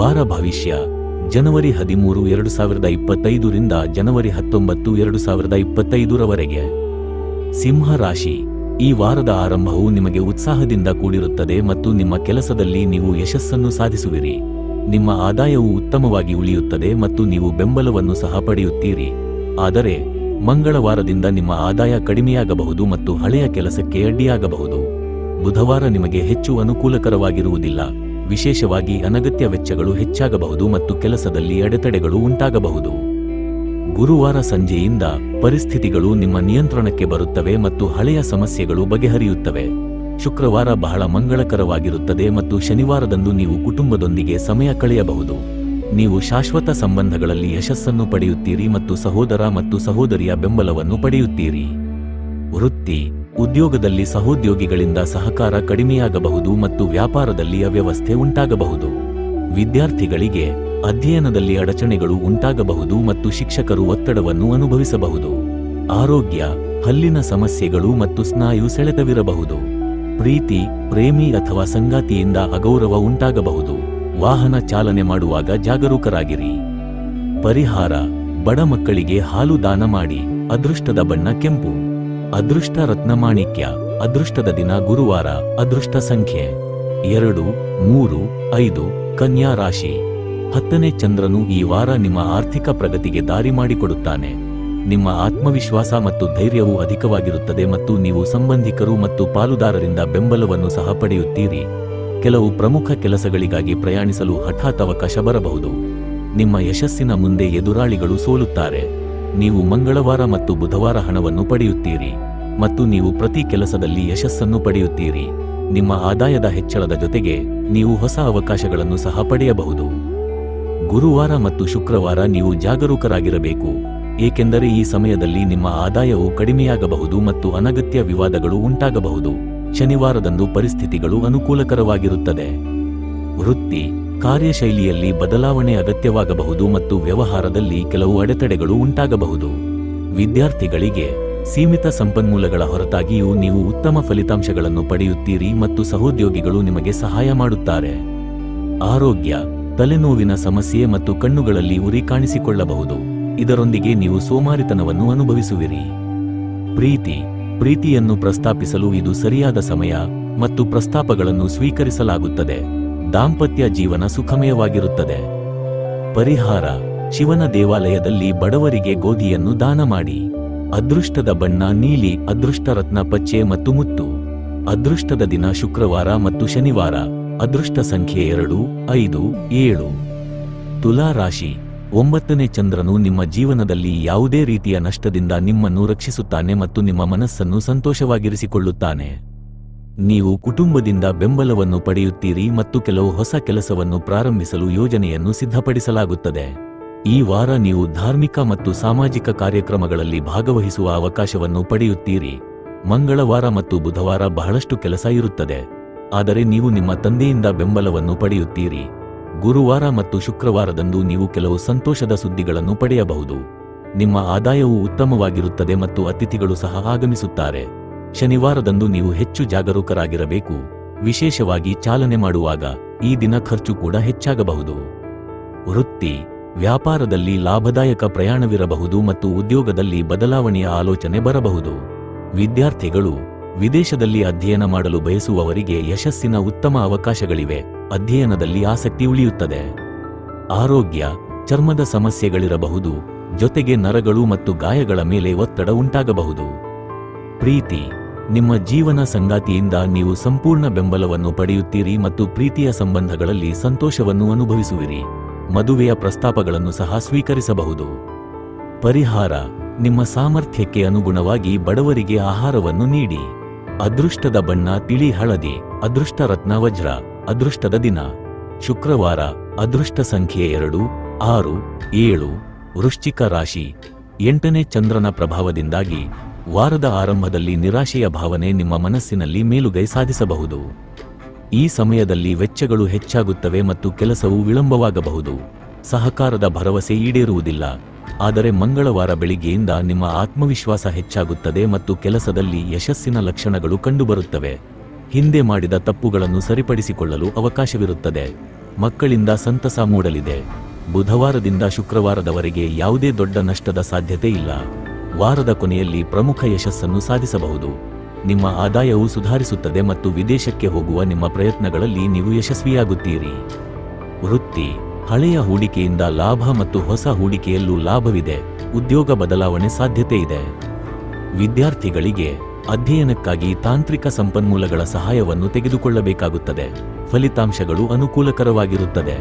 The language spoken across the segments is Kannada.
ವಾರ ಭವಿಷ್ಯ. ಜನವರಿ ಹದಿಮೂರು ಎರಡು ಸಾವಿರದ ಇಪ್ಪತ್ತೈದರಿಂದ ಜನವರಿ ಹತ್ತೊಂಬತ್ತು ಎರಡು ಸಾವಿರದ ಇಪ್ಪತ್ತೈದರವರೆಗೆ ಸಿಂಹ ರಾಶಿ. ಈ ವಾರದ ಆರಂಭವು ನಿಮಗೆ ಉತ್ಸಾಹದಿಂದ ಕೂಡಿರುತ್ತದೆ ಮತ್ತು ನಿಮ್ಮ ಕೆಲಸದಲ್ಲಿ ನೀವು ಯಶಸ್ಸನ್ನು ಸಾಧಿಸುವಿರಿ. ನಿಮ್ಮ ಆದಾಯವು ಉತ್ತಮವಾಗಿ ಉಳಿಯುತ್ತದೆ ಮತ್ತು ನೀವು ಬೆಂಬಲವನ್ನು ಸಹ ಪಡೆಯುತ್ತೀರಿ. ಆದರೆ, ಮಂಗಳವಾರದಿಂದ ನಿಮ್ಮ ಆದಾಯ ಕಡಿಮೆಯಾಗಬಹುದು ಮತ್ತು ಹಳೆಯ ಕೆಲಸಕ್ಕೆ ಅಡ್ಡಿಯಾಗಬಹುದು. ಬುಧವಾರ ನಿಮಗೆ ಹೆಚ್ಚು ಅನುಕೂಲಕರವಾಗಿರುವುದಿಲ್ಲ. ವಿಶೇಷವಾಗಿ ಅನಗತ್ಯ ವೆಚ್ಚಗಳು ಹೆಚ್ಚಾಗಬಹುದು ಮತ್ತು ಕೆಲಸದಲ್ಲಿ ಅಡೆತಡೆಗಳು ಉಂಟಾಗಬಹುದು. ಗುರುವಾರ ಸಂಜೆಯಿಂದ ಪರಿಸ್ಥಿತಿಗಳು ನಿಮ್ಮ ನಿಯಂತ್ರಣಕ್ಕೆ ಬರುತ್ತವೆ ಮತ್ತು ಹಳೆಯ ಸಮಸ್ಯೆಗಳು ಬಗೆಹರಿಯುತ್ತವೆ. ಶುಕ್ರವಾರ ಬಹಳ ಮಂಗಳಕರವಾಗಿರುತ್ತದೆ ಮತ್ತು ಶನಿವಾರದಂದು ನೀವು ಕುಟುಂಬದೊಂದಿಗೆ ಸಮಯ ಕಳೆಯಬಹುದು. ನೀವು ಶಾಶ್ವತ ಸಂಬಂಧಗಳಲ್ಲಿ ಯಶಸ್ಸನ್ನು ಪಡೆಯುತ್ತೀರಿ ಮತ್ತು ಸಹೋದರ ಮತ್ತು ಸಹೋದರಿಯ ಬೆಂಬಲವನ್ನು ಪಡೆಯುತ್ತೀರಿ. ವೃತ್ತಿ ಉದ್ಯೋಗದಲ್ಲಿ ಸಹೋದ್ಯೋಗಿಗಳಿಂದ ಸಹಕಾರ ಕಡಿಮೆಯಾಗಬಹುದು ಮತ್ತು ವ್ಯಾಪಾರದಲ್ಲಿ ಅವ್ಯವಸ್ಥೆ ಉಂಟಾಗಬಹುದು. ವಿದ್ಯಾರ್ಥಿಗಳಿಗೆ ಅಧ್ಯಯನದಲ್ಲಿ ಅಡಚಣೆಗಳು ಉಂಟಾಗಬಹುದು ಮತ್ತು ಶಿಕ್ಷಕರು ಒತ್ತಡವನ್ನು ಅನುಭವಿಸಬಹುದು. ಆರೋಗ್ಯ, ಹಲ್ಲಿನ ಸಮಸ್ಯೆಗಳು ಮತ್ತು ಸ್ನಾಯು ಸೆಳೆತವಿರಬಹುದು. ಪ್ರೀತಿ, ಪ್ರೇಮಿ ಅಥವಾ ಸಂಗಾತಿಯಿಂದ ಅಗೌರವ ಉಂಟಾಗಬಹುದು. ವಾಹನ ಚಾಲನೆ ಮಾಡುವಾಗ ಜಾಗರೂಕರಾಗಿರಿ. ಪರಿಹಾರ, ಬಡ ಮಕ್ಕಳಿಗೆ ಹಾಲು ದಾನ ಮಾಡಿ, ಅದೃಷ್ಟದ ಬಣ್ಣ ಕೆಂಪು. ಅದೃಷ್ಟ ರತ್ನಮಾಣಿಕ್ಯ, ಅದೃಷ್ಟದ ದಿನ ಗುರುವಾರ, ಅದೃಷ್ಟ ಸಂಖ್ಯೆ ಎರಡು, ಮೂರು, ಐದು, ಕನ್ಯಾ ರಾಶಿ. ಹತ್ತನೇ ಚಂದ್ರನು ಈ ವಾರ ನಿಮ್ಮ ಆರ್ಥಿಕ ಪ್ರಗತಿಗೆ ದಾರಿ ಮಾಡಿಕೊಡುತ್ತಾನೆ. ನಿಮ್ಮ ಆತ್ಮವಿಶ್ವಾಸ ಮತ್ತು ಧೈರ್ಯವು ಅಧಿಕವಾಗಿರುತ್ತದೆ ಮತ್ತು ನೀವು ಸಂಬಂಧಿಕರು ಮತ್ತು ಪಾಲುದಾರರಿಂದ ಬೆಂಬಲವನ್ನು ಸಹ ಪಡೆಯುತ್ತೀರಿ. ಕೆಲವು ಪ್ರಮುಖ ಕೆಲಸಗಳಿಗಾಗಿ ಪ್ರಯಾಣಿಸಲು ಹಠಾತ್ ಅವಕಾಶ ಬರಬಹುದು. ನಿಮ್ಮ ಯಶಸ್ಸಿನ ಮುಂದೆ ಎದುರಾಳಿಗಳು ಸೋಲುತ್ತಾರೆ. ನೀವು ಮಂಗಳವಾರ ಮತ್ತು ಬುಧವಾರ ಹಣವನ್ನು ಪಡೆಯುತ್ತೀರಿ ಮತ್ತು ನೀವು ಪ್ರತಿ ಕೆಲಸದಲ್ಲಿ ಯಶಸ್ಸನ್ನು ಪಡೆಯುತ್ತೀರಿ. ನಿಮ್ಮ ಆದಾಯದ ಹೆಚ್ಚಳದ ಜೊತೆಗೆ ನೀವು ಹೊಸ ಅವಕಾಶಗಳನ್ನು ಸಹ ಪಡೆಯಬಹುದು. ಗುರುವಾರ ಮತ್ತು ಶುಕ್ರವಾರ ನೀವು ಜಾಗರೂಕರಾಗಿರಬೇಕು, ಏಕೆಂದರೆ ಈ ಸಮಯದಲ್ಲಿ ನಿಮ್ಮ ಆದಾಯವು ಕಡಿಮೆಯಾಗಬಹುದು ಮತ್ತು ಅನಗತ್ಯ ವಿವಾದಗಳು ಉಂಟಾಗಬಹುದು. ಶನಿವಾರದಂದು ಪರಿಸ್ಥಿತಿಗಳು ಅನುಕೂಲಕರವಾಗಿರುತ್ತದೆ. ವೃತ್ತಿ ಕಾರ್ಯಶೈಲಿಯಲ್ಲಿ ಬದಲಾವಣೆ ಅಗತ್ಯವಾಗಬಹುದು ಮತ್ತು ವ್ಯವಹಾರದಲ್ಲಿ ಕೆಲವು ಅಡೆತಡೆಗಳು ಉಂಟಾಗಬಹುದು. ವಿದ್ಯಾರ್ಥಿಗಳಿಗೆ ಸೀಮಿತ ಸಂಪನ್ಮೂಲಗಳ ಹೊರತಾಗಿಯೂ ನೀವು ಉತ್ತಮ ಫಲಿತಾಂಶಗಳನ್ನು ಪಡೆಯುತ್ತೀರಿ ಮತ್ತು ಸಹೋದ್ಯೋಗಿಗಳು ನಿಮಗೆ ಸಹಾಯ ಮಾಡುತ್ತಾರೆ. ಆರೋಗ್ಯ, ತಲೆನೋವಿನ ಸಮಸ್ಯೆ ಮತ್ತು ಕಣ್ಣುಗಳಲ್ಲಿ ಉರಿ ಕಾಣಿಸಿಕೊಳ್ಳಬಹುದು. ಇದರೊಂದಿಗೆ ನೀವು ಸೋಮಾರಿತನವನ್ನು ಅನುಭವಿಸುವಿರಿ. ಪ್ರೀತಿ, ಪ್ರೀತಿಯನ್ನು ಪ್ರಸ್ತಾಪಿಸಲು ಇದು ಸರಿಯಾದ ಸಮಯ ಮತ್ತು ಪ್ರಸ್ತಾಪಗಳನ್ನು ಸ್ವೀಕರಿಸಲಾಗುತ್ತದೆ. ದಾಂಪತ್ಯ ಜೀವನ ಸುಖಮಯವಾಗಿರುತ್ತದೆ. ಪರಿಹಾರ, ಶಿವನ ದೇವಾಲಯದಲ್ಲಿ ಬಡವರಿಗೆ ಗೋಧಿಯನ್ನು ದಾನ ಮಾಡಿ. ಅದೃಷ್ಟದ ಬಣ್ಣ ನೀಲಿ ಅದೃಷ್ಟ ರತ್ನ ಪಚ್ಚೆ ಮತ್ತು ಮುತ್ತು. ಅದೃಷ್ಟದ ದಿನ ಶುಕ್ರವಾರ ಮತ್ತು ಶನಿವಾರ, ಅದೃಷ್ಟ ಸಂಖ್ಯೆ ಎರಡು, ಐದು, ಏಳು. ತುಲಾ ರಾಶಿ, ಒಂಬತ್ತನೇ ಚಂದ್ರನು ನಿಮ್ಮ ಜೀವನದಲ್ಲಿ ಯಾವುದೇ ರೀತಿಯ ನಷ್ಟದಿಂದ ನಿಮ್ಮನ್ನು ರಕ್ಷಿಸುತ್ತಾನೆ ಮತ್ತು ನಿಮ್ಮ ಮನಸ್ಸನ್ನು ಸಂತೋಷವಾಗಿರಿಸಿಕೊಳ್ಳುತ್ತಾನೆ. ನೀವು ಕುಟುಂಬದಿಂದ ಬೆಂಬಲವನ್ನು ಪಡೆಯುತ್ತೀರಿ ಮತ್ತು ಕೆಲವು ಹೊಸ ಕೆಲಸವನ್ನು ಪ್ರಾರಂಭಿಸಲು ಯೋಜನೆಯನ್ನು ಸಿದ್ಧಪಡಿಸಲಾಗುತ್ತದೆ. ಈ ವಾರ ನೀವು ಧಾರ್ಮಿಕ ಮತ್ತು ಸಾಮಾಜಿಕ ಕಾರ್ಯಕ್ರಮಗಳಲ್ಲಿ ಭಾಗವಹಿಸುವ ಅವಕಾಶವನ್ನು ಪಡೆಯುತ್ತೀರಿ. ಮಂಗಳವಾರ ಮತ್ತು ಬುಧವಾರ ಬಹಳಷ್ಟು ಕೆಲಸ ಇರುತ್ತದೆ. ಆದರೆ ನೀವು ನಿಮ್ಮ ತಂದೆಯಿಂದ ಬೆಂಬಲವನ್ನು ಪಡೆಯುತ್ತೀರಿ. ಗುರುವಾರ ಮತ್ತು ಶುಕ್ರವಾರದಂದು ನೀವು ಕೆಲವು ಸಂತೋಷದ ಸುದ್ದಿಗಳನ್ನು ಪಡೆಯಬಹುದು. ನಿಮ್ಮ ಆದಾಯವು ಉತ್ತಮವಾಗಿರುತ್ತದೆ ಮತ್ತು ಅತಿಥಿಗಳು ಸಹ ಆಗಮಿಸುತ್ತಾರೆ. ಶನಿವಾರದಂದು ನೀವು ಹೆಚ್ಚು ಜಾಗರೂಕರಾಗಿರಬೇಕು. ವಿಶೇಷವಾಗಿ ಚಾಲನೆ ಮಾಡುವಾಗ ಈ ದಿನ ಖರ್ಚು ಕೂಡ ಹೆಚ್ಚಾಗಬಹುದು. ವೃತ್ತಿ, ವ್ಯಾಪಾರದಲ್ಲಿ ಲಾಭದಾಯಕ ಪ್ರಯಾಣವಿರಬಹುದು ಮತ್ತು ಉದ್ಯೋಗದಲ್ಲಿ ಬದಲಾವಣೆಯ ಆಲೋಚನೆ ಬರಬಹುದು. ವಿದ್ಯಾರ್ಥಿಗಳು ವಿದೇಶದಲ್ಲಿ ಅಧ್ಯಯನ ಮಾಡಲು ಬಯಸುವವರಿಗೆ ಯಶಸ್ಸಿನ ಉತ್ತಮ ಅವಕಾಶಗಳಿವೆ. ಅಧ್ಯಯನದಲ್ಲಿ ಆಸಕ್ತಿ ಉಳಿಯುತ್ತದೆ. ಆರೋಗ್ಯ, ಚರ್ಮದ ಸಮಸ್ಯೆಗಳಿರಬಹುದು. ಜೊತೆಗೆ ನರಗಳು ಮತ್ತು ಗಾಯಗಳ ಮೇಲೆ ಒತ್ತಡ ಉಂಟಾಗಬಹುದು. ಪ್ರೀತಿ ನಿಮ್ಮ ಜೀವನ ಸಂಗಾತಿಯಿಂದ ನೀವು ಸಂಪೂರ್ಣ ಬೆಂಬಲವನ್ನು ಪಡೆಯುತ್ತೀರಿ ಮತ್ತು ಪ್ರೀತಿಯ ಸಂಬಂಧಗಳಲ್ಲಿ ಸಂತೋಷವನ್ನು ಅನುಭವಿಸುವಿರಿ. ಮದುವೆಯ ಪ್ರಸ್ತಾಪಗಳನ್ನು ಸಹ ಸ್ವೀಕರಿಸಬಹುದು. ಪರಿಹಾರ, ನಿಮ್ಮ ಸಾಮರ್ಥ್ಯಕ್ಕೆ ಅನುಗುಣವಾಗಿ ಬಡವರಿಗೆ ಆಹಾರವನ್ನು ನೀಡಿ. ಅದೃಷ್ಟದ ಬಣ್ಣ ತಿಳಿ ಹಳದಿ, ಅದೃಷ್ಟ ರತ್ನ ವಜ್ರ, ಅದೃಷ್ಟದ ದಿನ. ಶುಕ್ರವಾರ, ಅದೃಷ್ಟ ಸಂಖ್ಯೆ ಎರಡು, ಆರು, ಏಳು, ವೃಶ್ಚಿಕ ರಾಶಿ. ಎಂಟನೇ ಚಂದ್ರನ ಪ್ರಭಾವದಿಂದಾಗಿ ವಾರದ ಆರಂಭದಲ್ಲಿ ನಿರಾಶೆಯ ಭಾವನೆ ನಿಮ್ಮ ಮನಸ್ಸಿನಲ್ಲಿ ಮೇಲುಗೈ ಸಾಧಿಸಬಹುದು. ಈ ಸಮಯದಲ್ಲಿ ವೆಚ್ಚಗಳು ಹೆಚ್ಚಾಗುತ್ತವೆ ಮತ್ತು ಕೆಲಸವು ವಿಳಂಬವಾಗಬಹುದು. ಸಹಕಾರದ ಭರವಸೆ ಈಡೇರುವುದಿಲ್ಲ. ಆದರೆ ಮಂಗಳವಾರ ಬೆಳಿಗ್ಗೆಯಿಂದ ನಿಮ್ಮ ಆತ್ಮವಿಶ್ವಾಸ ಹೆಚ್ಚಾಗುತ್ತದೆ ಮತ್ತು ಕೆಲಸದಲ್ಲಿ ಯಶಸ್ಸಿನ ಲಕ್ಷಣಗಳು ಕಂಡುಬರುತ್ತವೆ. ಹಿಂದೆ ಮಾಡಿದ ತಪ್ಪುಗಳನ್ನು ಸರಿಪಡಿಸಿಕೊಳ್ಳಲು ಅವಕಾಶವಿರುತ್ತದೆ. ಮಕ್ಕಳಿಂದ ಸಂತಸ ಮೂಡಲಿದೆ. ಬುಧವಾರದಿಂದ ಶುಕ್ರವಾರದವರೆಗೆ ಯಾವುದೇ ದೊಡ್ಡ ನಷ್ಟದ ಸಾಧ್ಯತೆ ಇಲ್ಲ. ವಾರದ ಕೊನೆಯಲ್ಲಿ ಪ್ರಮುಖ ಯಶಸ್ಸನ್ನು ಸಾಧಿಸಬಹುದು. ನಿಮ್ಮ ಆದಾಯವು ಸುಧಾರಿಸುತ್ತದೆ ಮತ್ತು ವಿದೇಶಕ್ಕೆ ಹೋಗುವ ನಿಮ್ಮ ಪ್ರಯತ್ನಗಳಲ್ಲಿ ನೀವು ಯಶಸ್ವಿಯಾಗುತ್ತೀರಿ. ವೃತ್ತಿ, ಹಳೆಯ ಹೂಡಿಕೆಯಿಂದ ಲಾಭ ಮತ್ತು ಹೊಸ ಹೂಡಿಕೆಯಲ್ಲೂ ಲಾಭವಿದೆ. ಉದ್ಯೋಗ ಬದಲಾವಣೆ ಸಾಧ್ಯತೆ ಇದೆ. ವಿದ್ಯಾರ್ಥಿಗಳಿಗೆ ಅಧ್ಯಯನಕ್ಕಾಗಿ ತಾಂತ್ರಿಕ ಸಂಪನ್ಮೂಲಗಳ ಸಹಾಯವನ್ನು ತೆಗೆದುಕೊಳ್ಳಬೇಕಾಗುತ್ತದೆ. ಫಲಿತಾಂಶಗಳು ಅನುಕೂಲಕರವಾಗಿರುತ್ತದೆ.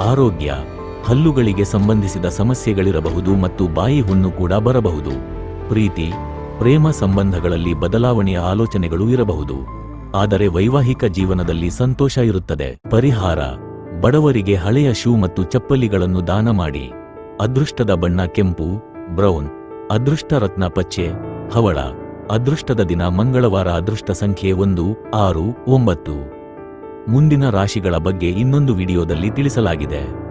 ಆರೋಗ್ಯ ಹಲ್ಲುಗಳಿಗೆ ಸಂಬಂಧಿಸಿದ ಸಮಸ್ಯೆಗಳಿರಬಹುದು ಮತ್ತು ಬಾಯಿ ಹುಣ್ಣು ಕೂಡ ಬರಬಹುದು. ಪ್ರೀತಿ, ಪ್ರೇಮ ಸಂಬಂಧಗಳಲ್ಲಿ ಬದಲಾವಣೆಯ ಆಲೋಚನೆಗಳು ಇರಬಹುದು. ಆದರೆ ವೈವಾಹಿಕ ಜೀವನದಲ್ಲಿ ಸಂತೋಷ ಇರುತ್ತದೆ. ಪರಿಹಾರ, ಬಡವರಿಗೆ ಹಳೆಯ ಶೂ ಮತ್ತು ಚಪ್ಪಲಿಗಳನ್ನು ದಾನ ಮಾಡಿ. ಅದೃಷ್ಟದ ಬಣ್ಣ ಕೆಂಪು, ಬ್ರೌನ್, ಅದೃಷ್ಟ ರತ್ನ ಪಚ್ಚೆ, ಹವಳ, ಅದೃಷ್ಟದ ದಿನ ಮಂಗಳವಾರ ಅದೃಷ್ಟ ಸಂಖ್ಯೆ ಒಂದು, ಆರು, ಒಂಬತ್ತು. ಮುಂದಿನ ರಾಶಿಗಳ ಬಗ್ಗೆ ಇನ್ನೊಂದು ವಿಡಿಯೋದಲ್ಲಿ ತಿಳಿಸಲಾಗಿದೆ.